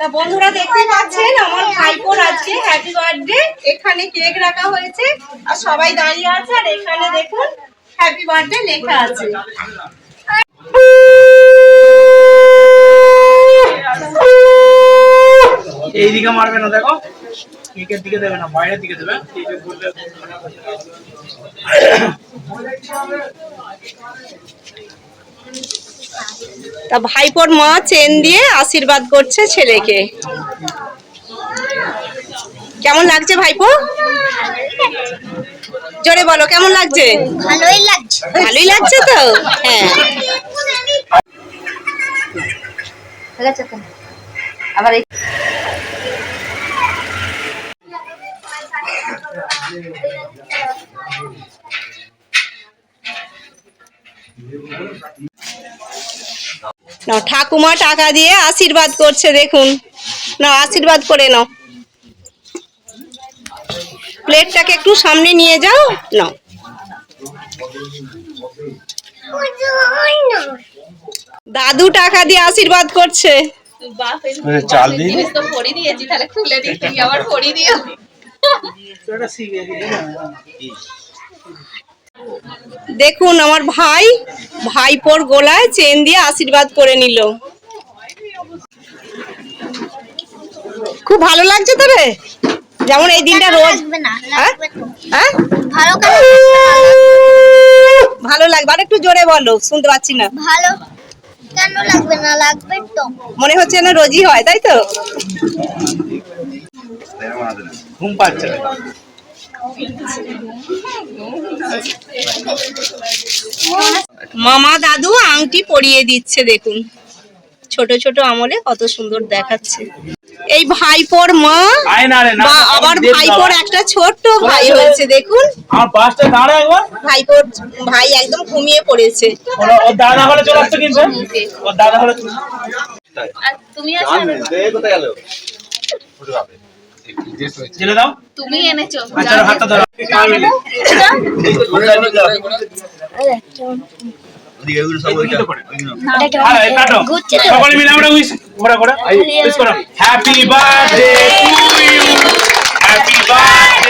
তা বন্ধুরা দেখতে পাচ্ছেন, আমার ভাইপোর আজকে হ্যাপি বার্থডে এখানে কেক রাখা হয়েছে, আর সবাই দাঁড়িয়ে আছে, আর এখানে দেখুন হ্যাপি বার্থডে লেখা আছে। এইদিকে মারবে না, দেখো। কেকের দিকে দেবে না, বাইরের দিকে দেবে। বললে তা ভাইপোর মা চেন দিয়ে আশীর্বাদ করছে ছেলেকে। কেমন লাগছে ভাইপো? জোরে বলো কেমন লাগছে? ভালোই লাগছে। ভালোই লাগছে তো? হ্যাঁ। আবার নাও ঠাকুমা টাকা দিয়ে আশীর্বাদ করছে দেখুন। নাও আশীর্বাদ করে নাও। প্লেটটাকে একটু সামনে নিয়ে যাও নাও। দাদু টাকা দিয়ে আশীর্বাদ করছে। চাল দিই জিনিস দিয়েছি তাহলে খুলে দিই আবার পরি দিও দেখুন আমার ভাই ভাইপোর গোলায় চেন দিয়ে আশীর্বাদ করে নিল। খুব ভালো লাগছে তো রে যেমন এই দিনটা রোজ না? হ্যাঁ? লাগবে তো। হ্যাঁ? ভালো ভালো লাগবে। আর একটু জোরে বলো শুনতে পাচ্ছি না। ভালো কেন লাগবে না? লাগবে তো। মনে হচ্ছে না রোজই হয় তাই তো? ঘুম পাচ্ছে। মামা দাদু আংটি পরিয়ে দিচ্ছে দেখুন ছোট ছোট আমলে কত সুন্দর দেখাচ্ছে এই ভাইপোর মা বা আবার ভাইপোর একটা ছোট্ট ভাই হয়েছে দেখুন আমার পাঁচটা দাঁড়া একবার ভাইপোর ভাই একদম ঘুমিয়ে পড়েছে তুমি এনেছো সকলে মিলে আমরা উইশ করে করে উইশ করো happy birthday to you happy birthday